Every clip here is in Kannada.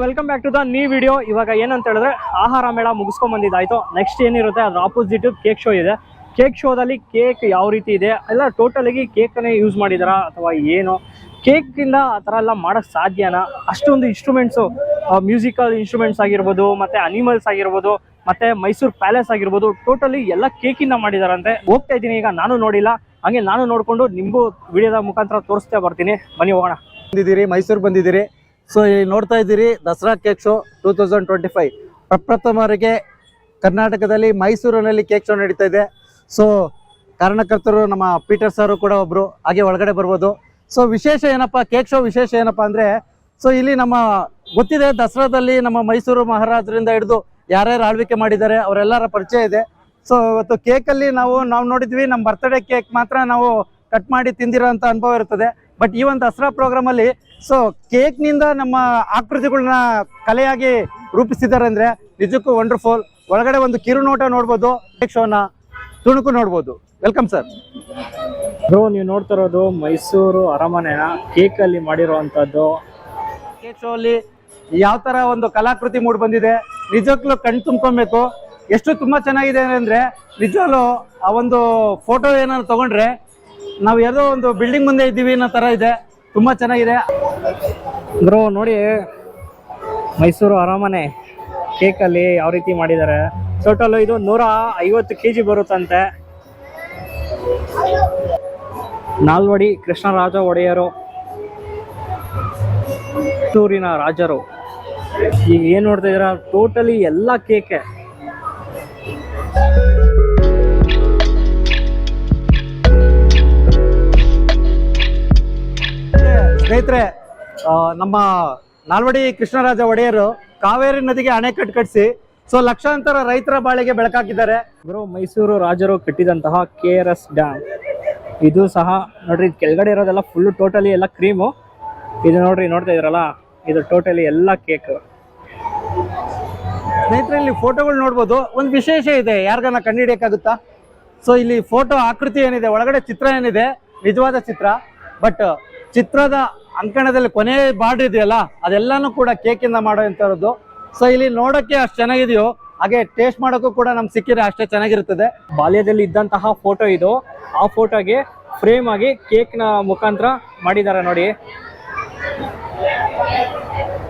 ಬ್ಯಾಕ್ ಟು ದ ನೀ ವಿಡಿಯೋ ಇವಾಗ ಏನಂತ ಹೇಳಿದ್ರೆ ಆಹಾರ ಮೇಳ ಮುಗಿಸ್ಕೊಂಡ್ ಬಂದಿದ್ದಾಯ್ತು. ನೆಕ್ಸ್ಟ್ ಏನಿರುತ್ತೆ ಅದ್ರ ಆಪೋಸಿಟ್ ಕೇಕ್ ಶೋ ಇದೆ. ಕೇಕ್ ಶೋದಲ್ಲಿ ಕೇಕ್ ಯಾವ ರೀತಿ ಇದೆ? ಎಲ್ಲ ಟೋಟಲ್ ಆಗಿ ಕೇಕನ್ನೇ ಯೂಸ್ ಮಾಡಿದಾರಾ ಅಥವಾ ಏನು? ಕೇಕ್ ಇಂದ ಆ ಥರ ಎಲ್ಲ ಮಾಡಕ್ ಸಾಧ್ಯನಾ? ಅಷ್ಟೊಂದು ಇನ್ಸ್ಟ್ರೂಮೆಂಟ್ಸು ಮ್ಯೂಸಿಕಲ್ ಇನ್ಸ್ಟ್ರೂಮೆಂಟ್ಸ್ ಆಗಿರ್ಬೋದು, ಮತ್ತೆ ಅನಿಮಲ್ಸ್ ಆಗಿರ್ಬೋದು, ಮತ್ತೆ ಮೈಸೂರು ಪ್ಯಾಲೇಸ್ ಆಗಿರ್ಬೋದು ಟೋಟಲಿ ಎಲ್ಲ ಕೇಕಿಂದ ಮಾಡಿದಾರಂತೆ. ಹೋಗ್ತಾ ಇದ್ದೀನಿ ಈಗ, ನಾನು ನೋಡಿಲ್ಲ. ಹಂಗೆ ನಾನು ನೋಡ್ಕೊಂಡು ನಿಮಗೂ ವಿಡಿಯೋದ ಮುಖಾಂತರ ತೋರಿಸ್ತಾ ಬರ್ತೀನಿ. ಬನ್ನಿ ಹೋಗೋಣ. ಬಂದಿದ್ದೀರಿ, ಮೈಸೂರು ಬಂದಿದ್ದೀರಿ. ಸೊ ಇಲ್ಲಿ ನೋಡ್ತಾ ಇದ್ದೀರಿ, Dasara cake show two thousand twenty five ಪ್ರಪ್ರಥಮರಿಗೆ ಕರ್ನಾಟಕದಲ್ಲಿ ಮೈಸೂರಿನಲ್ಲಿ ಕೇಕ್ ಶೋ ನಡೀತಾ ಇದೆ. ಸೊ ಕಾರಣಕರ್ತರು ನಮ್ಮ ಪೀಟರ್ ಸರ್ ಕೂಡ ಒಬ್ರು, ಹಾಗೆ ಒಳಗಡೆ ಬರ್ಬೋದು. ಸೊ ವಿಶೇಷ ಏನಪ್ಪ ಕೇಕ್ ಶೋ ವಿಶೇಷ ಏನಪ್ಪ ಅಂದ್ರೆ ಸೊ ಇಲ್ಲಿ ನಮ್ಮ, ಗೊತ್ತಿದೆ, ದಸರಾದಲ್ಲಿ ನಮ್ಮ ಮೈಸೂರು ಮಹಾರಾಜರಿಂದ ಹಿಡಿದು ಯಾರ್ಯಾರು ಆಳ್ವಿಕೆ ಮಾಡಿದ್ದಾರೆ, ಅವರೆಲ್ಲರ ಪರಿಚಯ ಇದೆ. ಸೊ ಇವತ್ತು ಕೇಕಲ್ಲಿ ನಾವು ನಾವು ನೋಡಿದ್ವಿ ನಮ್ಮ ಬರ್ತ್ಡೇ ಕೇಕ್ ಮಾತ್ರ ನಾವು ಕಟ್ ಮಾಡಿ ತಿಂದಿರೋ ಅಂತ ಅನುಭವ ಇರ್ತದೆ. ಬಟ್ ಈ ಒಂದು ದಸರಾ ಪ್ರೋಗ್ರಾಮ್ ಅಲ್ಲಿ ಸೊ ಕೇಕ್ನಿಂದ ನಮ್ಮ ಆಕೃತಿಗಳನ್ನ ಕಲೆಯಾಗಿ ರೂಪಿಸಿದ್ದಾರೆ ಅಂದ್ರೆ ನಿಜಕ್ಕೂ ವಂಡರ್ಫುಲ್ ಒಳಗಡೆ ಒಂದು ಕಿರುನೋಟ ನೋಡ್ಬೋದು ಕೇಕ್ ಶೋನ ತುಣುಕು ನೋಡ್ಬೋದು. ವೆಲ್ಕಮ್ ಸರ್ ಬ್ರೋ ನೀವು ನೋಡ್ತಿರೋದು ಮೈಸೂರು ಅರಮನೆನ ಕೇಕ್ ಅಲ್ಲಿ ಮಾಡಿರುವಂತದ್ದು ಕೇಕ್ ಶೋ ಅಲ್ಲಿ ಯಾವ ತರ ಒಂದು ಕಲಾಕೃತಿ ಮೂಡ್ ಬಂದಿದೆ ನಿಜಕ್ಕೂ ಕಣ್ ತುಂಬ್ಕೊಬೇಕು. ಎಷ್ಟು ತುಂಬಾ ಚೆನ್ನಾಗಿದೆ ಅಂದ್ರೆ ನಿಜವಾಗ್ಲೂ ಆ ಒಂದು ಫೋಟೋ ಏನಾದ್ರು ತಗೊಂಡ್ರೆ ನಾವು ಯಾವುದೋ ಒಂದು ಬಿಲ್ಡಿಂಗ್ ಮುಂದೆ ಇದ್ದೀವಿ ಅನ್ನೋ ತರ ಇದೆ. ತುಂಬಾ ಚೆನ್ನಾಗಿದೆ. ಬ್ರೋ, ನೋಡಿ, ಮೈಸೂರು ಅರಮನೆ ಕೇಕ್ ಅಲ್ಲಿ ಯಾವ ರೀತಿ ಮಾಡಿದ್ದಾರೆ. ಟೋಟಲ್ ಇದು ನೂರ ಐವತ್ತು ಕೆ ಜಿ ಬರುತ್ತಂತೆ. ನಾಲ್ವಡಿ ಕೃಷ್ಣರಾಜ ಒಡೆಯರು ಟೂರಿನ ರಾಜರು. ಈಗ ಏನು ನೋಡ್ತಾ ಇದ್ದೀರಾ? ಟೋಟಲಿ ಎಲ್ಲ ಕೇಕೆ ಸ್ನೇಹಿತರೆ ನಮ್ಮ ನಾಲ್ವಡಿ ಕೃಷ್ಣರಾಜ ಒಡೆಯರು ಕಾವೇರಿ ನದಿಗೆ ಅಣೆಕಟ್ಟು ಕಟ್ಟಿಸಿ ಸೊ ಲಕ್ಷಾಂತರ ರೈತರ ಬಾಳಿಗೆ ಬೆಳಕಾಕಿದ್ದಾರೆ. ಬ್ರೋ ಮೈಸೂರು ರಾಜರು ಕಟ್ಟಿದಂತಹ ಕೆ ಆರ್ ಎಸ್ ಡ್ಯಾಮ್ ಇದು ಸಹ ನೋಡ್ರಿ ಕೆಳಗಡೆ ಇರೋದೆಲ್ಲ ಫುಲ್ ಟೋಟಲಿ ಎಲ್ಲ ಕ್ರೀಮು ಇದು ನೋಡ್ರಿ ನೋಡ್ತಾ ಇದ್ರಲ್ಲ ಇದು ಟೋಟಲಿ ಎಲ್ಲ ಕೇಕ್ ಸ್ನೇಹಿತರೆ ಇಲ್ಲಿ ಫೋಟೋಗಳು ನೋಡ್ಬೋದು. ಒಂದು ವಿಶೇಷ ಇದೆ ಯಾರಿಗಾನ ಕಂಡುಹಿಡಿಯಕ್ಕಾಗುತ್ತಾ ಸೊ ಇಲ್ಲಿ ಫೋಟೋ ಆಕೃತಿ ಏನಿದೆ ಒಳಗಡೆ ಚಿತ್ರ ಏನಿದೆ ನಿಜವಾದ ಚಿತ್ರ. ಬಟ್ ಚಿತ್ರದ ಅಂಕಣದಲ್ಲಿ ಕೊನೆ ಬಾರ್ಡ್ರ್ ಇದೆಯಲ್ಲ, ಅದೆಲ್ಲಾನು ಕೂಡ ಕೇಕಿಂದ ಮಾಡೋಂಥದ್ದು ಸೊ ಇಲ್ಲಿ ನೋಡೋಕ್ಕೆ ಅಷ್ಟು ಚೆನ್ನಾಗಿದೆಯೋ, ಹಾಗೆ ಟೇಸ್ಟ್ ಮಾಡೋಕ್ಕೂ ಕೂಡ ನಮ್ಗೆ ಸಿಕ್ಕಿದ್ರೆ ಅಷ್ಟೇ ಚೆನ್ನಾಗಿರುತ್ತದೆ. ಬಾಲ್ಯದಲ್ಲಿ ಇದ್ದಂತಹ ಫೋಟೋ ಇದು. ಆ ಫೋಟೋಗೆ ಫ್ರೇಮ್ ಆಗಿ ಕೇಕ್ನ ಮುಖಾಂತರ ಮಾಡಿದ್ದಾರೆ ನೋಡಿ.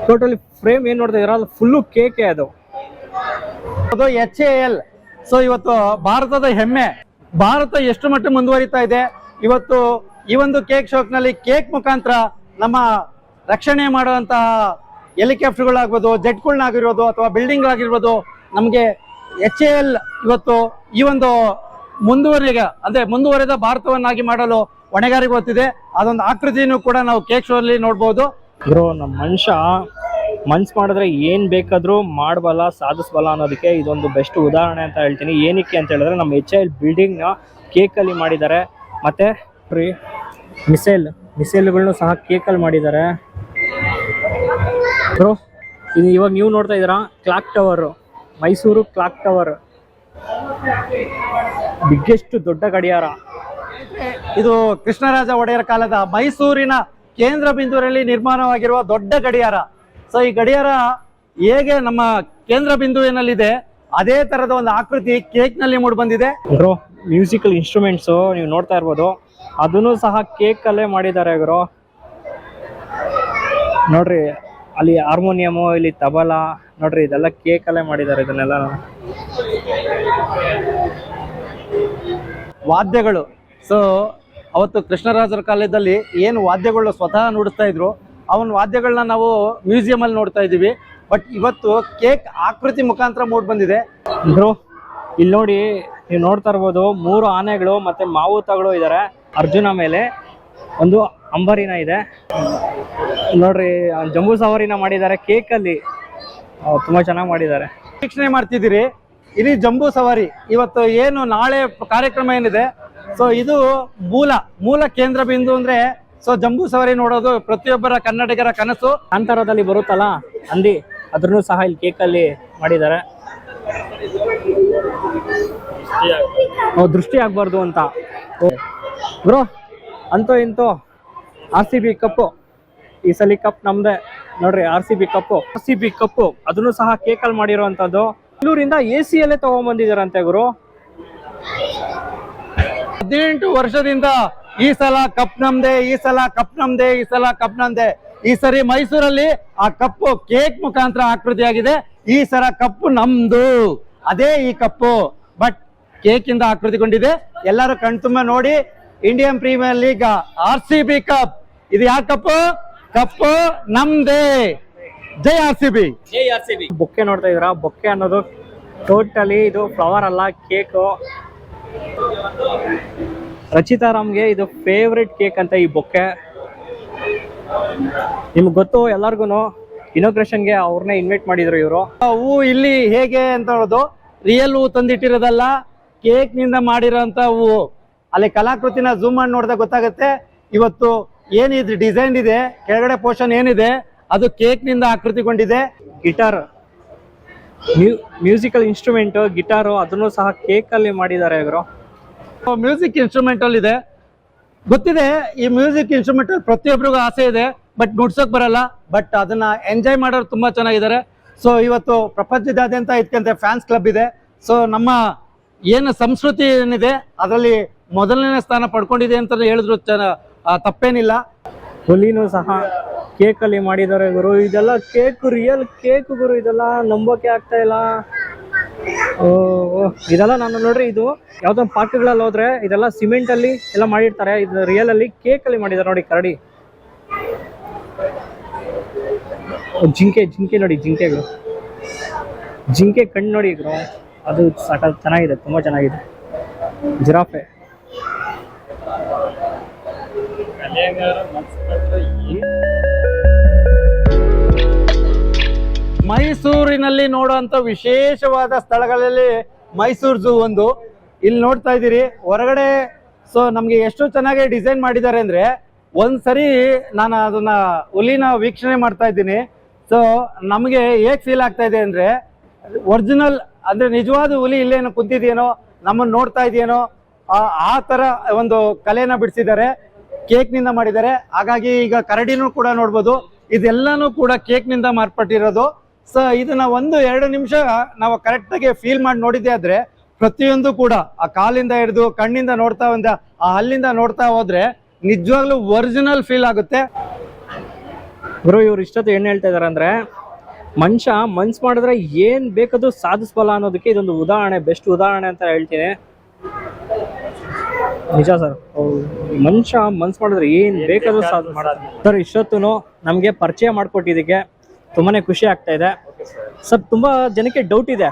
ಟೋಟಲಿ ಫ್ರೇಮ್ ಏನು ನೋಡ್ತಾ ಅದು ಫುಲ್ಲು ಕೇಕೆ ಅದು. ಅದು ಎಚ್ ಎ ಎಲ್ ಸೊ ಇವತ್ತು ಭಾರತದ ಹೆಮ್ಮೆ. ಭಾರತ ಎಷ್ಟು ಮಟ್ಟ ಮುಂದುವರಿತಾ ಇದೆ? ಇವತ್ತು ಈ ಒಂದು ಕೇಕ್ ಶಾಪ್ನಲ್ಲಿ ಕೇಕ್ ಮುಖಾಂತರ ನಮ್ಮ ರಕ್ಷಣೆ ಮಾಡುವಂತಹ ಹೆಲಿಕಾಪ್ಟರ್ಗಳಾಗ್ಬೋದು ಜೆಟ್ಗಳನ್ನಾಗಿರ್ಬೋದು ಅಥವಾ ಬಿಲ್ಡಿಂಗ್ ಆಗಿರ್ಬೋದು ನಮಗೆ ಎಚ್ ಎ ಎಲ್ ಇವತ್ತು ಈ ಒಂದು ಮುಂದುವರಿಗ ಅಂದರೆ ಮುಂದುವರೆದ ಭಾರತವನ್ನಾಗಿ ಮಾಡಲು ಹೊಣೆಗಾರಿಕೆ ಗೊತ್ತಿದೆ ಅದೊಂದು ಆಕೃತಿಯನ್ನು ಕೂಡ ನಾವು ಕೇಕ್ ಶೋ ಅಲ್ಲಿ ನೋಡ್ಬೋದು. ಬ್ರೋ ನಮ್ಮ ಮನುಷ್ಯ ಮನ್ಸು ಮಾಡಿದ್ರೆ ಏನು ಬೇಕಾದರೂ ಮಾಡಬಲ್ಲ ಸಾಧಿಸಬಲ್ಲ ಅನ್ನೋದಕ್ಕೆ ಇದೊಂದು ಬೆಸ್ಟ್ ಉದಾಹರಣೆ ಅಂತ ಹೇಳ್ತೀನಿ. ಏನಕ್ಕೆ ಅಂತ ಹೇಳಿದ್ರೆ ನಮ್ಮ ಎಚ್ ಎ ಎಲ್ ಬಿಲ್ಡಿಂಗ್ನ ಕೇಕ್ ಅಲ್ಲಿ ಮಾಡಿದ್ದಾರೆ. ಮತ್ತು ಫ್ರೀ ಮಿಸೈಲ್ ಮಿಸೈಲ್ಗಳನ್ನು ಸಹ ಕೇಕ್ ಅಲ್ಲಿ ಮಾಡಿದ್ದಾರೆ. ಬ್ರೋ ಇದು ಇವಾಗ ನೀವು ನೋಡ್ತಾ ಇದ್ದೀರಾ? Clock tower. Mysuru clock tower. Biggest ದೊಡ್ಡ ಗಡಿಯಾರ. ಇದು ಕೃಷ್ಣರಾಜ ಒಡೆಯರ್ ಕಾಲದ ಮೈಸೂರಿನ ಕೇಂದ್ರ ಬಿಂದುವಿನಲ್ಲಿ ನಿರ್ಮಾಣವಾಗಿರುವ ದೊಡ್ಡ ಗಡಿಯಾರ. ಸೊ ಈ ಗಡಿಯಾರ ಹೇಗೆ ನಮ್ಮ ಕೇಂದ್ರ ಬಿಂದುವಿನಲ್ಲಿದೆ ಅದೇ ತರದ ಒಂದು ಆಕೃತಿ ಕೇಕ್ನಲ್ಲಿ ಮೂಡಿ ಬಂದಿದೆ ಬ್ರೋ ಮ್ಯೂಸಿಕಲ್ ಇನ್ಸ್ಟ್ರೂಮೆಂಟ್ಸ್ ನೀವು ನೋಡ್ತಾ ಇರ್ಬೋದು. ಅದನ್ನು ಸಹ ಕೇಕ್ ಅಲ್ಲೇ ಮಾಡಿದ್ದಾರೆ ಗುರು. ನೋಡ್ರಿ, ಅಲ್ಲಿ ಹಾರ್ಮೋನಿಯಮು ಇಲ್ಲಿ ತಬಲ, ನೋಡ್ರಿ ಇದೆಲ್ಲ ಕೇಕ್ ಅಲ್ಲೇ ಮಾಡಿದ್ದಾರೆ ಇದನ್ನೆಲ್ಲ. ವಾದ್ಯಗಳು. ಸೊ ಅವತ್ತು ಕೃಷ್ಣರಾಜರ ಕಾಲದಲ್ಲಿ ಏನು ವಾದ್ಯಗಳು ಸ್ವತಃ ನುಡಿಸ್ತಾ ಇದ್ರು, ಅವನ ವಾದ್ಯಗಳನ್ನ ನಾವು ಮ್ಯೂಸಿಯಂ ಅಲ್ಲಿ ನೋಡ್ತಾ ಇದೀವಿ ಬಟ್ ಇವತ್ತು ಕೇಕ್ ಆಕೃತಿ ಮುಖಾಂತರ ಮೂಡ್ ಬಂದಿದೆ. ಇಲ್ಲಿ ನೋಡಿ, ನೀವು ನೋಡ್ತಾ ಇರ್ಬೋದು ಮೂರು ಆನೆಗಳು ಮತ್ತೆ ಮಾವುತಗಳು ಇದ್ದಾರೆ ಅರ್ಜುನ ಮೇಲೆ ಒಂದು ಅಂಬರಿನ ಇದೆ. ನೋಡ್ರಿ ಜಂಬೂ ಸವಾರಿನ ಮಾಡಿದ್ದಾರೆ ಕೇಕ್ ಅಲ್ಲಿ. ತುಂಬಾ ಚೆನ್ನಾಗಿ ಮಾಡಿದ್ದಾರೆ. ವೀಕ್ಷಣೆ ಮಾಡ್ತಿದ್ದೀರಿ. ಇಡೀ ಜಂಬೂ ಸವಾರಿ ಇವತ್ತು ಏನು ನಾಳೆ ಕಾರ್ಯಕ್ರಮ ಏನಿದೆ ಸೊ ಇದು ಮೂಲ ಮೂಲ ಕೇಂದ್ರ ಬಿಂದು ಅಂದ್ರೆ ಸೊ ಜಂಬೂ ಸವಾರಿ ನೋಡೋದು ಪ್ರತಿಯೊಬ್ಬರ ಕನ್ನಡಿಗರ ಕನಸು. ಅಂತರದಲ್ಲಿ ಬರುತ್ತಲ್ಲ ಅಂದಿ ಅದ್ರೂ ಸಹ ಇಲ್ಲಿ ಕೇಕ್ ಅಲ್ಲಿ ಮಾಡಿದ್ದಾರೆ. ದೃಷ್ಟಿ ಆಗ್ಬಾರ್ದು ಅಂತ. ಬ್ರೋ ಅಂತೂ ಇಂತೂ ಆರ್ ಸಿ ಬಿ ಕಪ್ಪು. ಈ ಸಲ ಕಪ್ ನಮ್ದೆ. ನೋಡ್ರಿ, R C B cup. R C B cup, ಅದನ್ನು ಸಹ ಕೇಕಲ್ಲಿ ಮಾಡಿರುವಂತದ್ದು ಬೆಂಗಳೂರಿಂದ ಎ ಸಿ ತಗೊಂಡ್ಬಂದಿದಾರಂತೆ ಗುರು. ಹದಿನೆಂಟು ವರ್ಷದಿಂದ ಈ ಸಲ ಕಪ್ ನಮ್ದೆ, ಈ ಸಲ ಕಪ್ ನಮ್ದೆ, ಈ ಸಲ ಕಪ್ ನಮ್ದೆ. ಈ ಸರಿ ಮೈಸೂರಲ್ಲಿ ಆ ಕಪ್ಪು ಕೇಕ್ ಮುಖಾಂತರ ಆಕೃತಿಯಾಗಿದೆ. ಈ ಸಲ ಕಪ್ಪು ನಮ್ದು. ಅದೇ ಈ ಕಪ್ಪು. ಬಟ್ ಕೇಕ್ ಇಂದ ಆಕೃತಿಗೊಂಡಿದೆ. ಎಲ್ಲರೂ ಕಣ್ತುಂಬ ನೋಡಿ Indian Premier League R C B cup. ಇದು ಯಾವ ಕಪ್ ಕಪ್ ನಮ್ದೇ. ಜೈ ಆರ್ ಸಿ ಬಿ. ಜೈ ಆರ್ ಸಿ ಬಿ. ಬೊಕ್ಕೆ ನೋಡ್ತಾ ಇದ್ರ ಬೊಕ್ಕೆ ಅನ್ನೋದು ಟೋಟಲಿ ಇದು ಫ್ಲವರ್ ಅಲ್ಲ ಕೇಕ್ ರಚಿತಾ ರಾಮ್ಗೆ ಇದು ಫೇವ್ರೆಟ್ ಕೇಕ್ ಅಂತ ಈ ಬೊಕ್ಕೆ. ನಿಮ್ಗೆ ಗೊತ್ತು ಎಲ್ಲರಿಗೂ ಇನೋಗ್ರೇಷನ್ಗೆ ಅವ್ರನ್ನೇ ಇನ್ವೈಟ್ ಮಾಡಿದ್ರು ಇವರು. ಹೂ ಇಲ್ಲಿ ಹೇಗೆ ಅಂತ ಹೇಳೋದು? ರಿಯಲ್ ಹೂ ತಂದಿಟ್ಟಿರೋದಲ್ಲ ಕೇಕ್ನಿಂದ ಮಾಡಿರೋಂತ ಹೂವು ಅಲ್ಲಿ ಕಲಾಕೃತಿನ ಝೂಮ್ ಮಾಡಿ ನೋಡಿದಾಗ ಗೊತ್ತಾಗುತ್ತೆ. ಇವತ್ತು ಏನಿದು ಡಿಸೈನ್ ಇದೆ ಕೆಳಗಡೆ ಪೋರ್ಷನ್ ಏನಿದೆ ಅದು ಕೇಕ್ನಿಂದ ಆಕೃತಿಗೊಂಡಿದೆ. ಗಿಟಾರ್ ಮ್ಯೂಸಿಕಲ್ ಇನ್ಸ್ಟ್ರೂಮೆಂಟ್ ಗಿಟಾರು ಅದನ್ನು ಸಹ ಕೇಕ್ ಅಲ್ಲಿ ಮಾಡಿದ್ದಾರೆ ಇವರು ಮ್ಯೂಸಿಕ್ ಇನ್ಸ್ಟ್ರೂಮೆಂಟಲ್ ಇದೆ. ಗೊತ್ತಿದೆ ಈ ಮ್ಯೂಸಿಕ್ ಇನ್ಸ್ಟ್ರೂಮೆಂಟ್ ಪ್ರತಿಯೊಬ್ಬರಿಗೂ ಆಸೆ ಇದೆ ಬಟ್ ನುಡ್ಸೋಕ್ ಬರಲ್ಲ. ಬಟ್ ಅದನ್ನ ಎಂಜಾಯ್ ಮಾಡೋರು ತುಂಬಾ ಚೆನ್ನಾಗಿದ್ದಾರೆ. ಸೊ ಇವತ್ತು ಪ್ರಪಂಚದಾದ್ಯಂತ ಇದಕ್ಕಂತೆ ಫ್ಯಾನ್ಸ್ ಕ್ಲಬ್ ಇದೆ. ಸೊ ನಮ್ಮ ಏನು ಸಂಸ್ಕೃತಿ ಏನಿದೆ ಅದರಲ್ಲಿ ಮೊದಲನೇ ಸ್ಥಾನ ಪಡ್ಕೊಂಡಿದೆ ಅಂತ ಹೇಳಿದ್ರು ತಪ್ಪೇನಿಲ್ಲ. ಹುಲಿನೂ ಸಹ ಕೇಕಲ್ಲಿ ಮಾಡಿದ್ದಾರೆ ಗುರು. ಇದೆಲ್ಲ ಕೇಕ್ ರಿಯಲ್ ಕೇಕ್ ಗುರು. ಇದೆಲ್ಲ ನಂಬೋಕೆ ಆಗ್ತಾ ಇಲ್ಲ. ಓ ಇದೆಲ್ಲ ನಾನು ನೋಡ್ರಿ, ಇದು ಯಾವ್ದೋ ಪಾರ್ಕ್ಗಳಲ್ಲಿ ಹೋದ್ರೆ ಇದೆಲ್ಲ ಸಿಮೆಂಟ್ ಅಲ್ಲಿ ಎಲ್ಲ ಮಾಡಿರ್ತಾರೆ. ಇದು ರಿಯಲ್ ಅಲ್ಲಿ ಕೇಕ್ ಅಲ್ಲಿ ಮಾಡಿದ್ದಾರೆ ನೋಡಿ ಕರಡಿ. ಜಿಂಕೆ ಜಿಂಕೆ ನೋಡಿ, ಜಿಂಕೆಗಳು. ಜಿಂಕೆ ಕಣ್ಣು ನೋಡಿ ಗುರು. ಅದು ಸಾಕ ಚೆನ್ನಾಗಿದೆ, ತುಂಬಾ ಚೆನ್ನಾಗಿದೆ. ಜಿರಾಫೆ. ಮೈಸೂರಿನಲ್ಲಿ ನೋಡುವಂತ ವಿಶೇಷವಾದ ಸ್ಥಳಗಳಲ್ಲಿ ಮೈಸೂರು ಝೂ ಒಂದು. ಇಲ್ಲಿ ನೋಡ್ತಾ ಇದ್ದೀರಿ, ಹೊರಗಡೆ ಸೊ ನಮಗೆ ಎಷ್ಟು ಚೆನ್ನಾಗಿ ಡಿಸೈನ್ ಮಾಡಿದ್ದಾರೆ ಅಂದ್ರೆ ಒಂದ್ಸರಿ ನಾನು ಅದನ್ನ ಹುಲಿನ ವೀಕ್ಷಣೆ ಮಾಡ್ತಾ ಇದ್ದೀನಿ. ಸೊ ನಮಗೆ ಹೇಗ್ ಫೀಲ್ ಆಗ್ತಾ ಇದೆ ಅಂದ್ರೆ, ಒರಿಜಿನಲ್ ಅಂದ್ರೆ ನಿಜವಾದ ಹುಲಿ ಇಲ್ಲೇನೋ ಕುಂತಿದೆಯೇನೋ ನಮ್ಮನ್ನ ನೋಡ್ತಾ ಇದೆಯೇನೋ ಆ- ತರ ಒಂದು ಕಲೆನ ಬಿಡಿಸಿದ್ದಾರೆ. ಕೇಕ್ನಿಂದ ಮಾಡಿದ್ದಾರೆ. ಹಾಗಾಗಿ ಈಗ ಕರಡಿನೂ ಕೂಡ ನೋಡ್ಬೋದು. ಇದೆಲ್ಲಾನು ಕೂಡ ಕೇಕ್ನಿಂದ ಮಾರ್ಪಟ್ಟಿರೋದು. ಸೊ ಇದನ್ನ ಒಂದು ಎರಡು ನಿಮಿಷ ನಾವು ಕರೆಕ್ಟ್ ಆಗಿ ಫೀಲ್ ಮಾಡಿ ನೋಡಿದ್ದೆ ಆದ್ರೆ ಪ್ರತಿಯೊಂದು ಕೂಡ ಆ ಕಾಲಿಂದ ಹಿಡಿದು ಕಣ್ಣಿಂದ ನೋಡ್ತಾ ಬಂದ ಆ ಹಲ್ಲಿಂದ ನೋಡ್ತಾ ಹೋದ್ರೆ ನಿಜವಾಗ್ಲೂ ಒರಿಜಿನಲ್ ಫೀಲ್ ಆಗುತ್ತೆ. ಗುರು, ಇವ್ರು ಇಷ್ಟೊತ್ತು ಏನ್ ಹೇಳ್ತಾ ಇದಾರೆ ಅಂದ್ರೆ ಮನುಷ್ಯ ಮನ್ಸು ಮಾಡಿದ್ರೆ ಏನ್ ಬೇಕದು ಸಾಧಿಸ್ಬಲ್ಲ ಅನ್ನೋದಕ್ಕೆ ಇದೊಂದು ಉದಾಹರಣೆ ಬೆಸ್ಟ್ ಉದಾಹರಣೆ ಅಂತ ಹೇಳ್ತೀನಿ. ನಿಜ ಸರ್. ಮನುಷ್ಯ ಮನ್ಸ್ ಮಾಡಿದ್ರೆ ಏನ್ ಬೇಕಾದ್ರೂ ಸಾಧ್ ಸರ್ ಇಷ್ಟೊತ್ತು ನಮಗೆ ಪರಿಚಯ ಮಾಡ್ಕೊಟ್ಟಿದ್ದಕ್ಕೆ ತುಂಬಾನೇ ಖುಷಿ ಆಗ್ತಾ ಇದೆ. ಸರ್ ತುಂಬಾ ಜನಕ್ಕೆ ಡೌಟ್ ಇದೆ.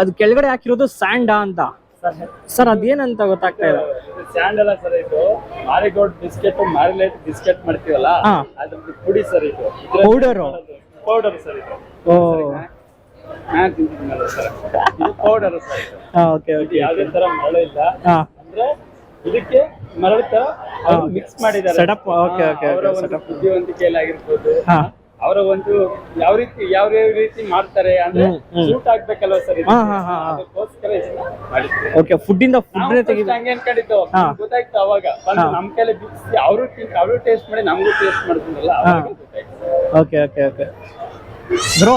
ಅದು ಕೆಳಗಡೆ ಹಾಕಿರೋದು ಸ್ಯಾಂಡಾ ಅಂತ. ಸರ್ ಅದೇನಂತ ಗೊತ್ತಾಗ್ತಾ ಇದೆ ಅಲ್ಲ ಸರ್ ಇದು. ಮಾರಿಗೋಲ್ಡ್ ಬಿಸ್ಕೆಟ್ ಮ್ಯಾರಿಲೇಟ್ ಬಿಸ್ಕೆಟ್ ಮಾಡ್ತೀವಲ್ಲ. ಅದ್ರದ್ದು ಪುಡಿ ಸರ್ ಇದು. ಪೌಡರ್. ಪೌಡರ್ ಸರ್ ಇದು. ಓ. ಪೌಡರ್ ಸರ್ ಓಕೆ ಓಕೆ ಯಾವುದೇ ತರ ಮಳೆ ಇಲ್ಲ ಅಂದ್ರೆ ಇದಕ್ಕೆ ಮರಳು ತರ ಮಿಕ್ಸ್ ಮಾಡಿದ್ದಾರೆ. ಅವರ ಒಂದು. ಬುದ್ಧಿವಂತಿಕೆಯಲ್ಲಿ ಆಗಿರ್ಬೋದು ಹಾ. ಅವರ ಒಂದು ಯಾವ ರೀತಿ ಯಾವ ಯಾವ ರೀತಿ ಮಾಡ್ತಾರೆ ಅಂದ್ರೆ. ಸೂಟ್ ಆಗ್ಬೇಕಲ್ವ ಸರ್ ಹಾ, ಹಾ, ಹಾ, ಹಾ. ಅದಕ್ಕೋಸ್ಕರ ಇದನ್ನ ಮಾಡಿದ್ರು ಓಕೆ ಫುಡ್ ಇಂದ ಫುಡ್ ಹಂಗೆ ಅನ್ಕೊಂಡಿದ್ದು ಹಾ. ಗೊತ್ತಾಯ್ತು ಅವಾಗ. ಬಂದು ಹಾ. ನಮ್ ಕೈಲಿ ಬಿಡಿಸಿ ಅವರು ಅವರು ಟೇಸ್ಟ್ ಮಾಡಿ ನಮಗೂ ಟೇಸ್ಟ್ ಮಾಡ್ತೀನಲ್ಲ ಅವಾಗ ಗೊತ್ತಾಯ್ತು. ಓಕೆ ಓಕೆ ಓಕೆ ಬ್ರೋ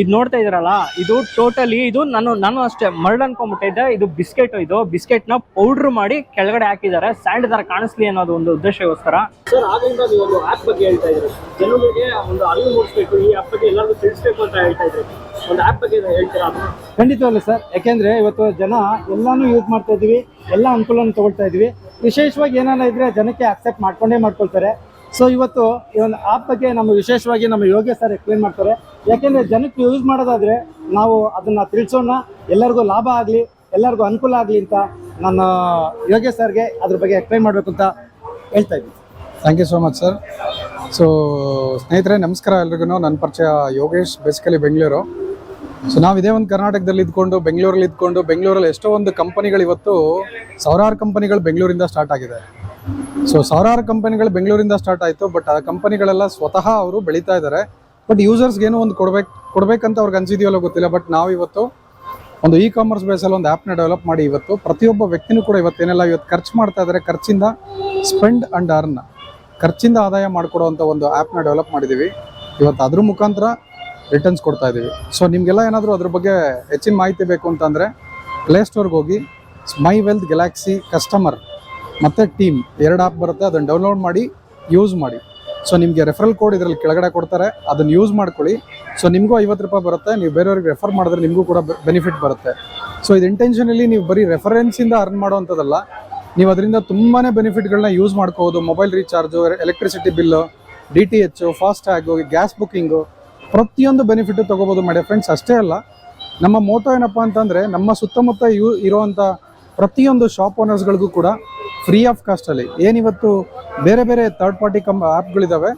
ಇದು ನೋಡ್ತಾ ಇದ್ರಲ್ಲ ಇದು ಟೋಟಲಿ ಇದು ನಾನು ನಾನು ಅಷ್ಟೇ ಮರಳು ಅನ್ಕೊಂಡ್ಬಿಟ್ಟಿದ್ದೆ ಇದು ಬಿಸ್ಕೆಟ್ ಇದು. ಬಿಸ್ಕೆಟ್ನ ಪೌಡರ್ ಮಾಡಿ ಕೆಳಗಡೆ ಹಾಕಿದ್ದಾರೆ. ಸ್ಯಾಂಡ್ ತರ ಕಾಣಿಸ್ಲಿ ಅನ್ನೋದು ಒಂದು ಉದ್ದೇಶಕ್ಕೋಸ್ಕರ. ಸರ್ ಆಗಿಂದ ನೀವು ಒಂದು ಆಪ್ ಬಗ್ಗೆ ಹೇಳ್ತಾ ಇದ್ರಿ ಜನರಿಗೆ ಒಂದು ಅರಿವು ಮೂಡಿಸ್ಬೇಕು. ಈ ಆಪ್ ಬಗ್ಗೆ ಎಲ್ಲರಿಗೂ ತಿಳಿಸ್ಬೇಕು ಅಂತ ಹೇಳ್ತಾ ಇದ್ರಿ ಒಂದು ಆಪ್ ಬಗ್ಗೆ ಹೇಳ್ತೀರಾ? ಖಂಡಿತವಲ್ಲ ಸರ್. ಯಾಕೆಂದ್ರೆ ಇವತ್ತು ಜನ ಎಲ್ಲಾನು ಯೂಸ್ ಮಾಡ್ತಾ ಇದೀವಿ ಎಲ್ಲ ಅನುಕೂಲನ ತಗೊಳ್ತಾ ಇದೀವಿ ವಿಶೇಷವಾಗಿ ಏನಾರ ಇದ್ರೆ ಜನಕ್ಕೆ ಅಕ್ಸೆಪ್ಟ್ ಮಾಡ್ಕೊಂಡೇ ಮಾಡ್ಕೊಳ್ತಾರೆ. ಸೊ ಇವತ್ತು ಈ ಒಂದು ಆಪ್ ಬಗ್ಗೆ ನಮ್ಮ ವಿಶೇಷವಾಗಿ ನಮ್ಮ ಯೋಗ್ಯ ಸರ್ ಎಕ್ಸ್ಪ್ಲೇನ್ ಮಾಡ್ತಾರೆ. ಯಾಕೆಂದರೆ ಜನಕ್ಕೆ ಯೂಸ್ ಮಾಡೋದಾದ್ರೆ ನಾವು ಅದನ್ನ ತಿಳಿಸೋಣ, ಎಲ್ಲರಿಗೂ ಲಾಭ ಆಗಲಿ, ಎಲ್ಲರಿಗೂ ಅನುಕೂಲ ಆಗಲಿ ಅಂತ ನನ್ನ ಯೋಗ್ಯ ಸರ್ಗೆ ಅದ್ರ ಬಗ್ಗೆ ಎಕ್ಸ್ಪ್ಲೈನ್ ಮಾಡಬೇಕು ಅಂತ ಹೇಳ್ತಾ ಇದ್ದೀನಿ. Thank you so much sir so ಸ್ನೇಹಿತರೆ, ನಮಸ್ಕಾರ ಎಲ್ರಿಗೂ. ನನ್ನ ಪರಿಚಯ ಯೋಗೇಶ್ ಬೇಸಿಕಲಿ ಬೆಂಗಳೂರು. ಸೊ ನಾವು ಇದೇ ಒಂದು ಕರ್ನಾಟಕದಲ್ಲಿ ಇದ್ಕೊಂಡು, ಬೆಂಗಳೂರಲ್ಲಿ ಇದ್ಕೊಂಡು, ಬೆಂಗಳೂರಲ್ಲಿ ಎಷ್ಟೋ ಒಂದು ಕಂಪನಿಗಳು ಇವತ್ತು ಸಾವಿರಾರು ಕಂಪನಿಗಳು ಬೆಂಗಳೂರಿಂದ ಸ್ಟಾರ್ಟ್ ಆಗಿದೆ ಸೊ ಸಾವಿರಾರು ಕಂಪನಿಗಳು ಬೆಂಗಳೂರಿಂದ ಸ್ಟಾರ್ಟ್ ಆಯಿತು ಬಟ್ ಆ ಕಂಪನಿಗಳೆಲ್ಲ ಸ್ವತಃ ಅವರು ಬೆಳೀತಾ ಇದ್ದಾರೆ ಬಟ್ ಯೂಸರ್ಸ್ಗೆ ಏನೋ ಒಂದು ಕೊಡ್ಬೇಕು, ಕೊಡ್ಬೇಕಂತ ಅವ್ರಿಗೆ ಅನ್ಸಿದೆಯಲ್ಲ ಗೊತ್ತಿಲ್ಲ ಬಟ್ ನಾವು ಇವತ್ತು ಒಂದು ಇ ಕಾಮರ್ಸ್ ಬೇಸಲ್ಲಿ ಒಂದು ಆ್ಯಪ್ನ ಡೆವಲಪ್ ಮಾಡಿ ಇವತ್ತು, ಪ್ರತಿಯೊಬ್ಬ ವ್ಯಕ್ತಿನೂ ಕೂಡ ಇವತ್ತೇನೆಲ್ಲ ಇವತ್ತು ಖರ್ಚು ಮಾಡ್ತಾ ಇದ್ದಾರೆ ಖರ್ಚಿಂದ ಸ್ಪೆಂಡ್ ಅಂಡ್ ಅರ್ನ್ ಖರ್ಚಿಂದ ಆದಾಯ ಮಾಡಿಕೊಡುವಂಥ ಒಂದು ಆ್ಯಪ್ನ ಡೆವಲಪ್ ಮಾಡಿದ್ದೀವಿ ಇವತ್ತು ಅದ್ರ ಮುಖಾಂತರ ರಿಟರ್ನ್ಸ್ ಕೊಡ್ತಾ ಇದ್ದೀವಿ ಸೊ ನಿಮಗೆಲ್ಲ ಏನಾದರೂ ಅದ್ರ ಬಗ್ಗೆ ಹೆಚ್ಚಿನ ಮಾಹಿತಿ ಬೇಕು ಅಂತಂದರೆ ಪ್ಲೇಸ್ಟೋರ್ಗೆ ಹೋಗಿ ಮೈ ವೆಲ್ತ್ ಗ್ಯಾಲಾಕ್ಸಿ ಕಸ್ಟಮರ್ ಮತ್ತು ಟೀಮ್ ಎರಡು ಆ್ಯಪ್ ಬರುತ್ತೆ, ಅದನ್ನು ಡೌನ್ಲೋಡ್ ಮಾಡಿ ಯೂಸ್ ಮಾಡಿ. ಸೊ ನಿಮಗೆ ರೆಫರಲ್ ಕೋಡ್ ಇದರಲ್ಲಿ ಕೆಳಗಡೆ ಕೊಡ್ತಾರೆ, ಅದನ್ನು ಯೂಸ್ ಮಾಡ್ಕೊಳ್ಳಿ. ಸೊ ನಿಮಗೂ ಐವತ್ತು ರೂಪಾಯಿ ಬರುತ್ತೆ, ನೀವು ಬೇರೆಯವ್ರಿಗೆ ರೆಫರ್ ಮಾಡಿದ್ರೆ ನಿಮಗೂ ಕೂಡ ಬೆನಿಫಿಟ್ ಬರುತ್ತೆ. ಸೊ ಇದು ಇಂಟೆನ್ಷನಲ್ಲಿ ನೀವು ಬರೀ ರೆಫರೆನ್ಸಿಂದ ಅರ್ನ್ ಮಾಡೋವಂಥದ್ದಲ್ಲ. ನೀವು ಅದರಿಂದ ತುಂಬಾ ಬೆನಿಫಿಟ್ಗಳನ್ನ ಯೂಸ್ ಮಾಡ್ಕೋಬೋದು. Mobile recharge electricity bill D T H FASTag gas booking ಪ್ರತಿಯೊಂದು ಬೆನಿಫಿಟ್ ತೊಗೋಬೋದು ಮಾಡಿ ಫ್ರೆಂಡ್ಸ್ ಅಷ್ಟೇ ಅಲ್ಲ, ನಮ್ಮ ಮೋಟೋ ಏನಪ್ಪ ಅಂತಂದರೆ, ನಮ್ಮ ಸುತ್ತಮುತ್ತ ಯೂ ಇರುವಂಥ ಪ್ರತಿಯೊಂದು ಶಾಪ್ ಓನರ್ಸ್ಗಳಿಗೂ ಕೂಡ ಫ್ರೀ ಆಫ್ ಕಾಸ್ಟಲ್ಲಿ ಏನಿವತ್ತು ಬೇರೆ ಬೇರೆ ಥರ್ಡ್ ಪಾರ್ಟಿ ಕಂಪ್ ಆ್ಯಪ್ಗಳಿದ್ದಾವೆ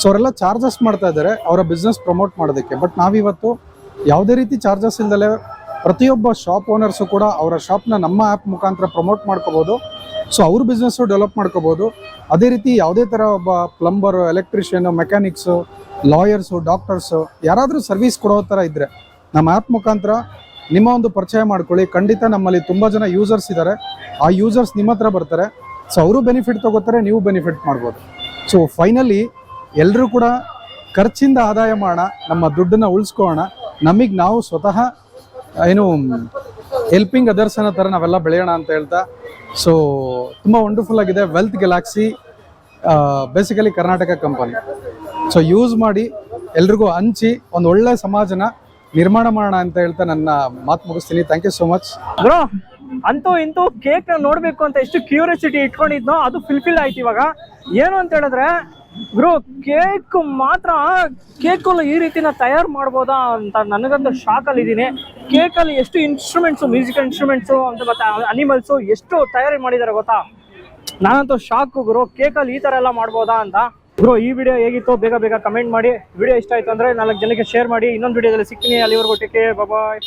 ಸೊ ಅವರೆಲ್ಲ ಚಾರ್ಜಸ್ ಮಾಡ್ತಾ ಇದ್ದಾರೆ. ಅವರ ಬಿಸ್ನೆಸ್ ಪ್ರಮೋಟ್ ಮಾಡೋದಕ್ಕೆ. ಬಟ್ ನಾವಿವತ್ತು ಯಾವುದೇ ರೀತಿ ಚಾರ್ಜಸ್ ಇಲ್ಲದಲ್ಲೇ ಪ್ರತಿಯೊಬ್ಬ ಶಾಪ್ ಓನರ್ಸು ಕೂಡ ಅವರ ಶಾಪ್ನ ನಮ್ಮ ಆ್ಯಪ್ ಮುಖಾಂತರ ಪ್ರಮೋಟ್ ಮಾಡ್ಕೋಬೋದು. ಸೊ ಅವ್ರ ಬಿಸ್ನೆಸ್ಸು ಡೆವಲಪ್ ಮಾಡ್ಕೋಬೋದು. ಅದೇ ರೀತಿ ಯಾವುದೇ ಥರ ಒಬ್ಬ plumber electrician mechanics lawyers doctors ಯಾರಾದರೂ ಸರ್ವಿಸ್ ಕೊಡೋ ಥರ ಇದ್ದರೆ ನಮ್ಮ ಆ್ಯಪ್ ಮುಖಾಂತರ ನಿಮ್ಮ ಒಂದು ಪರಿಚಯ ಮಾಡ್ಕೊಳ್ಳಿ. ಖಂಡಿತ ನಮ್ಮಲ್ಲಿ ತುಂಬ ಜನ ಯೂಸರ್ಸ್ ಇದ್ದಾರೆ ಆ ಯೂಸರ್ಸ್ ನಿಮ್ಮ ಹತ್ರ ಬರ್ತಾರೆ. ಸೊ ಅವರು ಬೆನಿಫಿಟ್ ತಗೋತಾರೆ, ನೀವು ಬೆನಿಫಿಟ್ ಮಾಡ್ಬೋದು. ಸೊ ಫೈನಲಿ ಎಲ್ಲರೂ ಕೂಡ ಖರ್ಚಿಂದ ಆದಾಯ ಮಾಡೋಣ ನಮ್ಮ ದುಡ್ಡನ್ನ ಉಳಿಸ್ಕೊಳ್ಳೋಣ. ನಮಗೆ ನಾವು ಸ್ವತಃ, ಏನು ಹೆಲ್ಪಿಂಗ್ ಅದರ್ಸ್ ಅನ್ನೋ ಥರ ನಾವೆಲ್ಲ ಬೆಳೆಯೋಣ ಅಂತ ಹೇಳ್ತಾ ಸೊ ತುಂಬ ವಂಡರ್ಫುಲ್ ಆಗಿದೆ. Wealth Galaxy basically Karnataka company so use ಮಾಡಿ ಎಲ್ರಿಗೂ ಹಂಚಿ, ಒಂದು ಒಳ್ಳೆ ಸಮಾಜನ ನಿರ್ಮಾಣ ಮಾಡೋಣ ಅಂತ ಹೇಳ್ತಾ ನನ್ನ ಮಾತು ಮುಗಿಸ್ತೀನಿ. Thank you so much bro ಅಂತೂ ಇಂತೂ ಕೇಕ್ ನೋಡ್ಬೇಕು ಅಂತ ಎಷ್ಟು ಕ್ಯೂರಿಯಾಸಿಟಿ ಇಟ್ಕೊಂಡಿದ್ನೋ ಅದು ಫಿಲ್ಫಿಲ್ ಆಯ್ತು ಇವಾಗ. ಏನು ಅಂತ ಹೇಳಿದ್ರೆ ಬ್ರೋ ಕೇಕ್ ಮಾತ್ರ ಕೇಕ್ ಈ ರೀತಿನ ತಯಾರು ಮಾಡ್ಬೋದಾ ಅಂತ ನನಗಂತೂ ಶಾಕ್ ಅಲ್ಲಿ ಇದ್ದೀನಿ ಕೇಕ್ ಅಲ್ಲಿ ಎಷ್ಟು ಇನ್ಸ್ಟ್ರೂಮೆಂಟ್ಸ್ ಮ್ಯೂಸಿಕ್ ಇನ್ಸ್ಟ್ರೂಮೆಂಟ್ಸ್ ಅಂತ ಮತ್ತೆ ಅನಿಮಲ್ಸ್ ಎಷ್ಟು ತಯಾರಿ ಮಾಡಿದ್ದಾರೆ ಗೊತ್ತಾ? ನಾನಂತೂ ಶಾಕ್ ಗುರು ಕೇಕ್ ಅಲ್ಲಿ ಈ ತರ ಎಲ್ಲ ಮಾಡ್ಬೋದಾ ಅಂತ. ಬ್ರೋ, ಈ ವಿಡಿಯೋ ಹೇಗಿತ್ತು? ಬೇಗ ಬೇಗ ಕಮೆಂಟ್ ಮಾಡಿ. ವಿಡಿಯೋ ಇಷ್ಟ ಆಯ್ತು ಅಂದ್ರೆ ನಾಲ್ಕು ಜನಕ್ಕೆ ಶೇರ್ ಮಾಡಿ. ಇನ್ನೊಂದು ವಿಡಿಯೋದಲ್ಲಿ ಸಿಗ್ತೀನಿ. ಅಲ್ಲಿವರೆಗೂ ಟೇಕೆ ಬಾಯ್